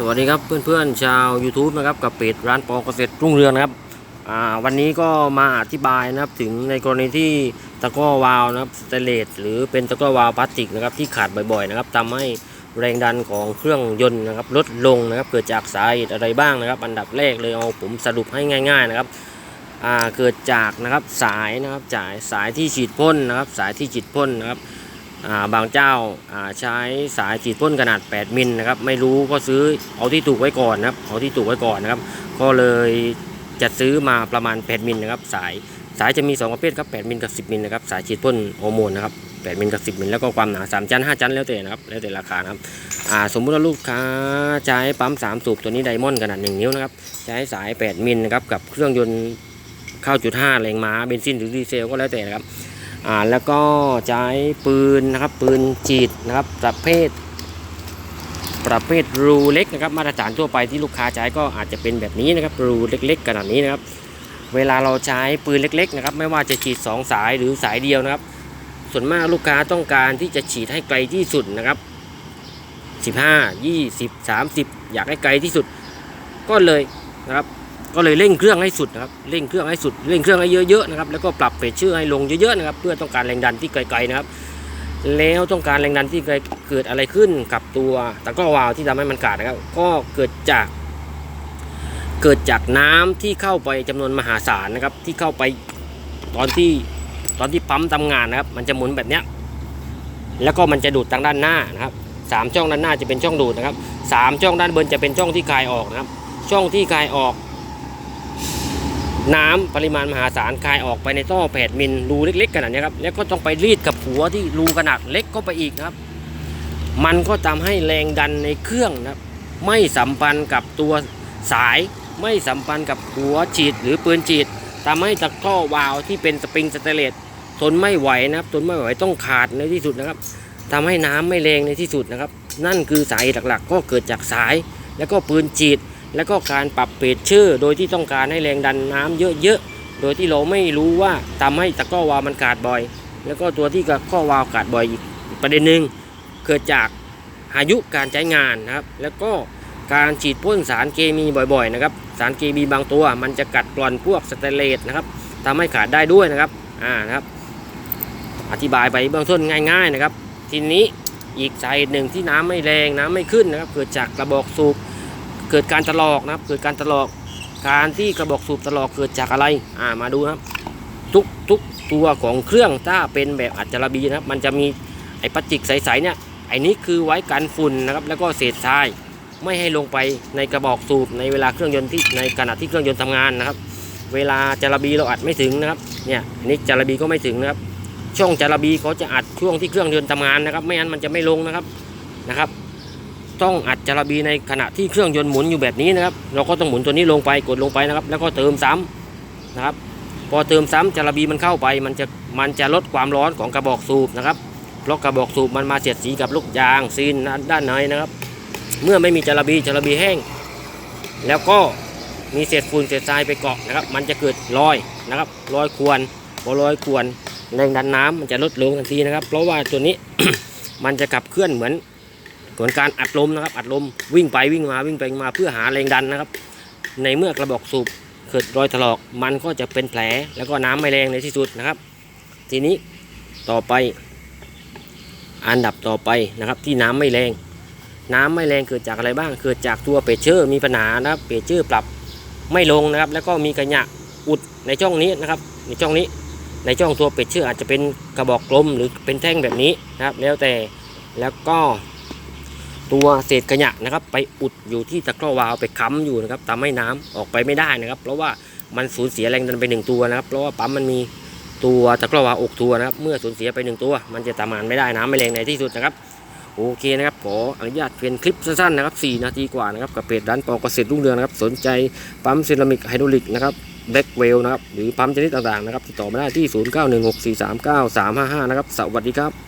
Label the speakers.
Speaker 1: สวัสดีครับเพื่อนๆชาว YouTube นะครับกับเพจร้านปอเกษตรรุ่งเรืองนะครับวันนี้ก็มาอธิบายนะครับถึงในกรณีที่ตะกร้อวาล์วนะครับสเตเลสหรือเป็นตะกร้อวาล์วพลาสติกนะครับที่ขาดบ่อยๆนะครับทำให้แรงดันของเครื่องยนต์นะครับลดลงนะครับเกิดจากสาเหตุอะไรบ้างนะครับอันดับแรกเลยเอาผมสรุปให้ง่าย ๆนะครับเกิดจากนะครับสายนะครับจ่ายสายที่ฉีดพ่นนะครับสายที่ฉีดพ่นนะครับ บางเจ้าาใช้สายฉีดพ่นขนาด 8 มิลนะครับไม่รู้ก็ซื้อเอาที่ถูกไว้ก่อนนะครับเอาที่ถูกไว้ก่อนนะครับ ก็เลยจะซื้อมาประมาณ 8 มิลนะครับ สายสายจะมี 2 ประเภทครับ 8 มิลกับ 10 มิลนะครับสายฉีดพ่นฮอร์โมนนะครับ 8 มิลกับ 10 มิลแล้วก็ความหนา 3 ชั้น 5 ชั้นแล้วแต่นะครับแล้วแต่ราคานะครับสมมุติว่าลูกค้าใช้ปั๊ม 3 สูบตัวนี้ไดมอนด์ขนาด 1 นิ้วนะครับใช้สาย 8 มิลนะครับกับเครื่องยนต์เข้าจุด5แรงม้าเบนซินหรือดีเซลก็แล้วแต่นะครับ อ่าแล้วก็ใช้ปืนนะครับปืนจีดนะครับประเภท ประเภทรูเล็กนะครับมาตรฐานทั่วไปที่ลูกค้าใช้ก็อาจจะเป็นแบบนี้นะครับรูเล็กๆขนาดนี้นะครับ เวลาเราใช้ปืนเล็กๆนะครับไม่ว่าจะฉีด 2 สายหรือสายเดียวนะครับ ส่วนมากลูกค้าต้องการที่จะฉีดให้ไกลที่สุดนะครับ15 20 30 อยากให้ไกลที่สุดก็เลยนะครับ ก็เลยเร่งเครื่องให้สุดนะครับเร่งเครื่องให้สุดเร่งเครื่องให้เยอะๆนะครับแล้วก็ปรับเพชเชอร์ให้ลงเยอะๆนะครับเพื่อต้องการแรงดันที่ไกลๆนะครับ แล้วต้องการแรงดันที่ไกลเกิดอะไรขึ้นกับตัวตะกร้อวาล์วที่ทำให้มันขาดนะครับ ก็เกิดจาก เกิดจากน้ำที่เข้าไปจำนวนมหาศาลนะครับ ที่เข้าไปตอนที่ตอนที่ปั๊มทำงานนะครับ มันจะหมุนแบบเนี้ยแล้วก็มันจะดูดทางด้านหน้านะครับสามช่องด้านหน้าจะเป็นช่องดูดนะครับสามช่องด้านบนจะเป็นช่องที่คายออกนะครับ ช่องที่คายออก น้ำปริมาณมหาศาลคายออกไปในท่อ8มิลรูเล็กๆขนาดนี้ครับแล้วก็ต้องไปรีดกับหัวที่รูขนาดเล็กเข้าไปอีกครับ มันก็ทำให้แรงดันในเครื่องนะครับไม่สัมพันธ์กับตัวสายไม่สัมพันธ์กับหัวฉีดหรือปืนฉีดทำให้ตะกร้อวาล์วที่เป็นสปริงสเตเลสทนไม่ไหวนะครับทนไม่ไหวต้องขาดในที่สุดนะครับทำให้น้ำไม่แรงในที่สุดนะครับ นั่นคือสาเหตุหลักๆ ก็เกิดจากสายแล้วก็ปืนฉีด แล้วก็การปรับเปรเชอร์โดยที่ต้องการให้แรงดันน้ำเยอะๆ โดยที่เราไม่รู้ว่าทำให้ตะก้อวาวมันขาดบ่อย แล้วก็ตัวที่ตะกร้อวาวขาดบ่อยอีกประเด็นหนึ่งเกิดจากอายุการใช้งานนะครับ แล้วก็การฉีดพ่นสารเคมีบ่อยๆนะครับ สารเคมีบางตัว มันจะกัดกร่อนพวกสเตเลสนะครับทำให้ขาดได้ด้วยนะครับ อ่านะครับ อธิบายไปเบื้องต้นง่าย ๆนะครับ ทีนี้อีกสาเหตุหนึ่งที่น้ำไม่แรงน้ำไม่ขึ้นนะครับ เกิดจากกระบอกสูบ เกิดการตลอกนะครับ เกิดการตลอก การที่กระบอกสูบตลอกเกิดจากอะไร อ่า มาดูนะครับ ทุกทุกตัวของเครื่องถ้าเป็นแบบอัจฉริบีนะครับ มันจะมีไอ้พลาสติกใสๆเนี่ย ไอ้นี้คือไว้กันฝุ่นนะครับ แล้วก็เศษทราย ไม่ให้ลงไปในกระบอกสูบในเวลาเครื่องยนต์ที่ในขณะที่เครื่องยนต์ทำงานนะครับ เวลาจาระบีเราอัดไม่ถึงนะครับ เนี่ยอันนี้จาระบีก็ไม่ถึงนะครับ ช่องจาระบีเขาจะอัดช่วงที่เครื่องยนต์ทำงานนะครับ ไม่งั้นมันจะไม่ลงนะครับ นะครับ ต้องอัดจารบีในขณะที่เครื่องยนต์หมุนอยู่แบบนี้นะครับ เราก็ต้องหมุนตัวนี้ลงไปกดลงไปนะครับ แล้วก็เติมซ้ำนะครับ พอเติมซ้ำจารบีมันเข้าไป มันจะมันจะลดความร้อนของกระบอกสูบนะครับเพราะกระบอกสูบมันมาเสียดสีกับลูกยางซีนด้านในนะครับ เมื่อไม่มีจารบีจารบีแห้ง แล้วก็มีเศษฝุ่นเศษทรายไปเกาะนะครับ มันจะเกิดรอยนะครับรอยควรพอรอยควรแรงดันน้ำมันจะลดลงทันทีนะครับ เพราะว่าตัวนี้มันจะขับเคลื่อนเหมือน ผลการอัดลมนะครับ อัดลมวิ่งไปวิ่งมาวิ่งไปวิ่งมาเพื่อหาแรงดันนะครับ ในเมื่อกระบอกสูบเกิดรอยถลอกมันก็จะเป็นแผลแล้วก็น้ำไม่แรงในที่สุดนะครับ ทีนี้ต่อไป อันดับต่อไปนะครับที่น้ำไม่แรง น้ำไม่แรงเกิดจากอะไรบ้าง เกิดจากตัวเพชเชอร์มีปัญหานะครับเพชเชอร์ปรับไม่ลงนะครับ แล้วก็มีกระยะอุดในช่องนี้นะครับในช่องนี้ในช่องตัวเพชเชอร์อาจจะเป็นกระบอกกลมหรือเป็นแท่งแบบนี้นะครับ แล้วแต่แล้วก็ ตัวเศษขยะนะครับ ไปอุดอยู่ที่ตะกร้อวาล์วไปค้ำอยู่นะครับทำให้น้ำออกไปไม่ได้นะครับ เพราะว่ามันสูญเสียแรงดันไปหนึ่งตัวนะครับ เพราะว่าปั๊มมันมีตัวตะกร้อวาล์วอกตัวนะครับ เมื่อสูญเสียไปหนึ่งตัว มันจะทำงานไม่ได้น้ำไม่แรงในที่สุดนะครับโอเคนะครับขออนุญาตเป็นคลิปสั้นๆนะครับ 4 นาทีกว่านะครับกับเพจร้านปอเกษตรรุ่งเรืองนะครับ สนใจปั๊มเซรามิกไฮดรอลิกนะครับแบ็กเวลนะครับ หรือปั๊มชนิดต่างๆนะครับ ติดต่อมาได้ที่ 0916439355 นะครับ สวัสดีครับ